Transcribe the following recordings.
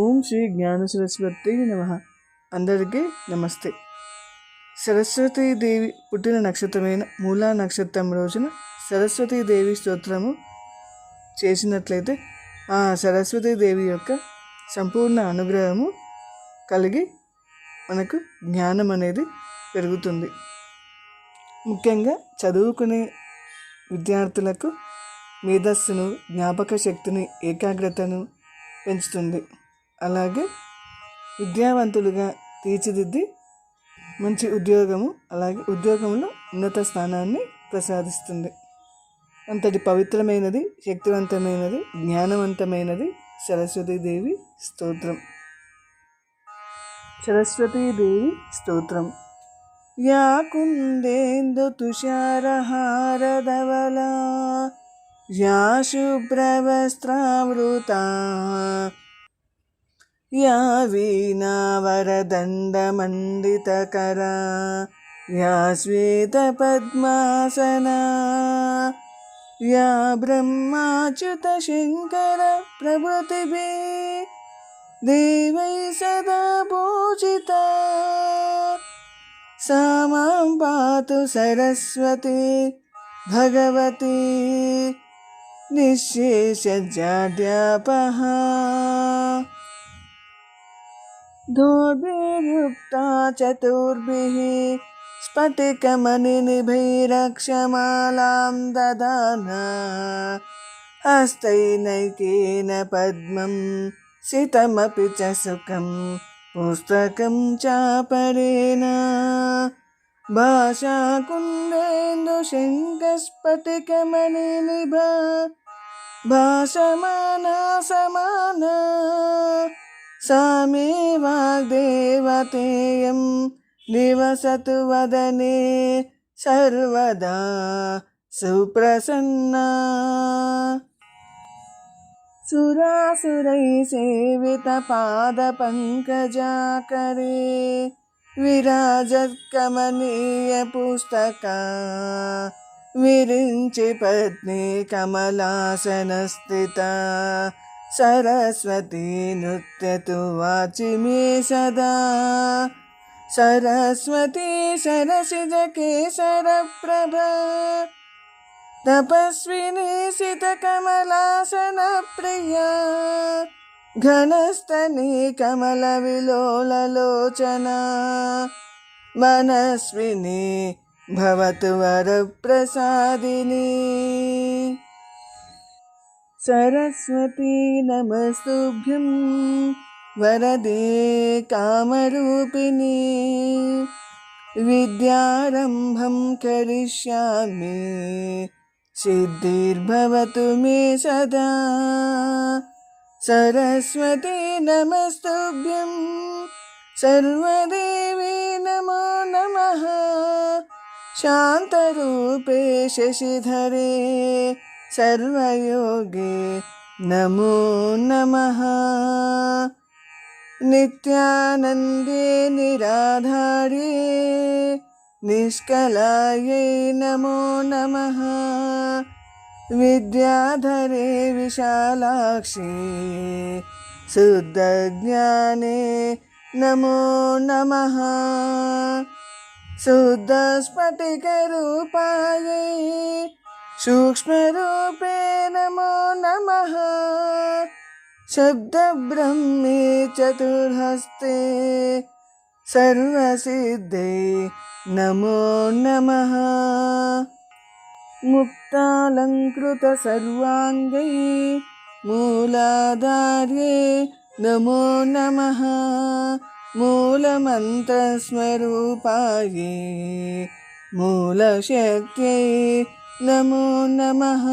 ఓం శ్రీ జ్ఞాన సరస్వతి నమ. అందరికీ నమస్తే. సరస్వతీదేవి పుట్టిన నక్షత్రమైన మూలా నక్షత్రం రోజున సరస్వతీదేవి స్తోత్రము చేసినట్లయితే ఆ సరస్వతీదేవి యొక్క సంపూర్ణ అనుగ్రహము కలిగి మనకు జ్ఞానం అనేది పెరుగుతుంది. ముఖ్యంగా చదువుకునే విద్యార్థులకు మేధస్సును జ్ఞాపక శక్తిని ఏకాగ్రతను పెంచుతుంది. అలాగే విద్యావంతులుగా తీర్చిదిద్ది మంచి ఉద్యోగము అలాగే ఉద్యోగంలో ఉన్నత స్థానాన్ని ప్రసాదిస్తుంది అంతటి పవిత్రమైనది శక్తివంతమైనది జ్ఞానవంతమైనది సరస్వతీదేవి స్తోత్రం సరస్వతీదేవి స్తోత్రం యా కుందేందు తుషారహారధవలా या शुभ्रवस्त्रावृता या वीणावरदण्डमण्डितकरा या श्वेतपद्मासना या ब्रह्माच्युतशङ्करप्रभृतिभिः देवै सदा पूजिता। सा माँ पातु सरस्वती भगवती। निःशेषजाड्यापः दोर्भिर्युक्ता चतुर्भिः स्फटिकमणिनिभैरक्षमालां ददाना हस्तैनैकेन पद्मं सितमपि च सुखं पुस्तकं चापरेण भाषाकुन्देन्दुशङ्कस्फटिकमणिनिभा भाषमाना समाना సామే వాగ్దేవతేయం నివసతు వదనే సర్వదా సుప్రసన్నా. సురాసురై సేవిత పాద పంకజాకరే విరాజత్కమనీయ పుస్తక విరించి పత్ని కమలాసన స్థిత सरस्वती नृत्यतु वाचि मे सदा. सरस्वती सरसिजकेसरप्रभा तपस्विनी सितकमलासनप्रिया घनस्तनी कमलविलोललोचना मनस्विनी भवतु वरप्रसादिनी. सरस्वती नमस्तुभ्यं वरदे कामरूपिणी। विद्यारम्भं करिष्यामि, सिद्धिर्भवतु मे सदा। सरस्वती नमस्तुभ्यं सर्वदेवी नमो नमः। शान्तरूपे शशिधरे सर्वयोगे नमो नमः। नित्यानन्दे निराधारे निष्कलायै नमो नमः। विद्याधरे विशालाक्षी शुद्धज्ञाने नमो नमः। शुद्धस्फटिकरूपायै सूक्ष्मरूपे नमो नमः। शब्दब्रह्मे चतुर्हस्ते। सर्वसिद्धे नमो नमः। मुक्तालङ्कृतसर्वाङ्गै मूलाधार्ये नमो नमः। मूलमन्त्रस्वरूपायै मूलशक्त्यै नमो नमः।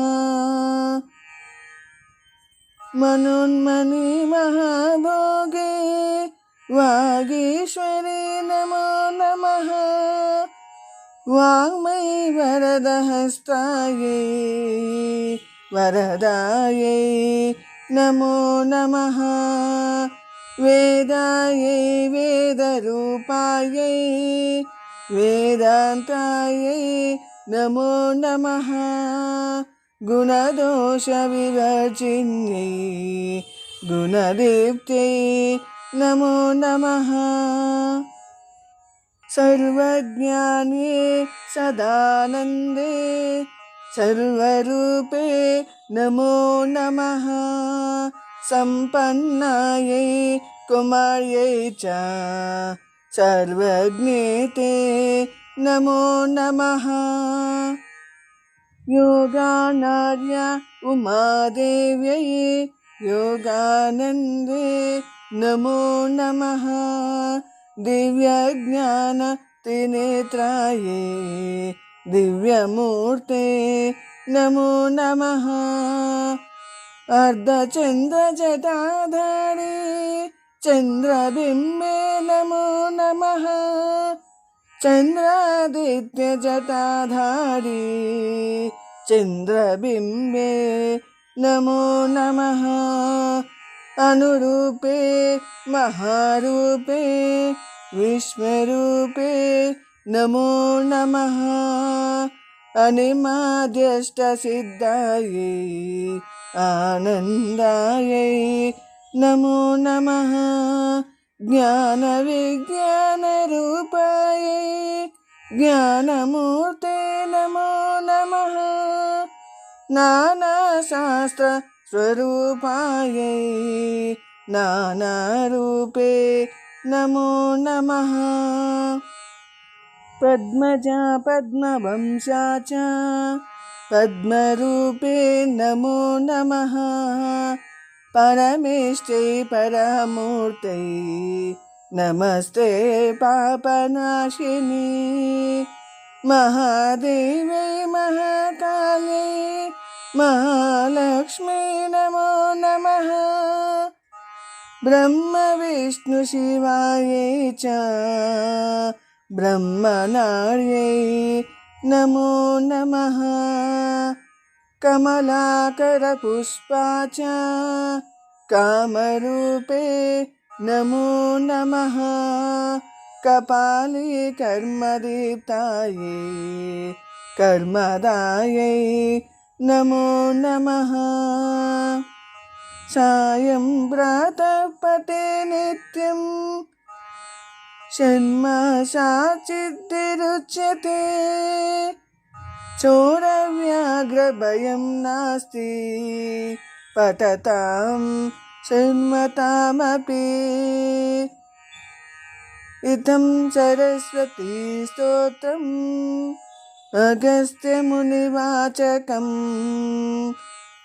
मनोन्मणि महाभोगे वागीश्वरी नमो नमः। वाङ्मयि वरदहस्तायै वरदायै नमो नमः। वेदायै वेदरूपायै वेदान्तायै नमो नमः। गुणदोषविवर्जिन्यै गुणदीप्त्यै नमो नमः। सर्वज्ञान्ये सदानन्दे। सर्वरूपे नमो नमः। सम्पन्नायै कुमार्यै च। सर्वज्ञे ते नमो नमः। योगानार्य उमादेव्यै योगानन्दे नमो नमः। दिव्यज्ञानत्रिनेत्रायै दिव्यमूर्ते नमो नमः। अर्धचन्द्रजटाधारे चन्द्रबिम्बे नमो नमः। चन्द्रादित्यजटाधारी चन्द्रबिम्बे नमो नमः अनुरूपे महारूपे विश्वरूपे नमो नमः अनिमाद्यष्टसिद्धायै आनन्दायै नमो नमः ज्ञानविज्ञानरूपायै ज्ञानमूर्ते नमो नमः। नानाशास्त्रस्वरूपायै नानारूपे नमो नमः। पद्मजा पद्मवंशा च पद्मरूपे नमो नमः। परमेष्टै परमूर्तै नमस्ते पापनाशिनी। महादेव्यै महाकाल्यै महालक्ष्मी नमो नमः। ब्रह्मविष्णुशिवायै च ब्रह्मनार्यै नमो नमः। कमलाकरपुष्पा च कामरूपे नमो नमः कपाली कर्मदीप्तायै कर्मदायै नमो नमः सायं प्रातः पटे नित्यं षण्मासाचिद्धिरुच्यते चोरव्याघ्रभयं नास्ति पठतां शृण्वतामपि इदं सरस्वती स्तोत्रम् अगस्त्यमुनिवाचकम्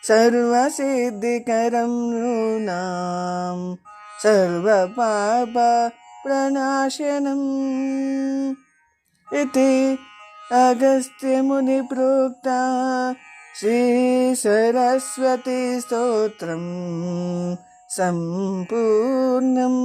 सर्वसिद्धिकरं नूनां सर्वपापप्रणाशनम् इति అగస్త్యముని ప్రోక్త శ్రీ సరస్వతి స్తోత్రం సంపూర్ణం.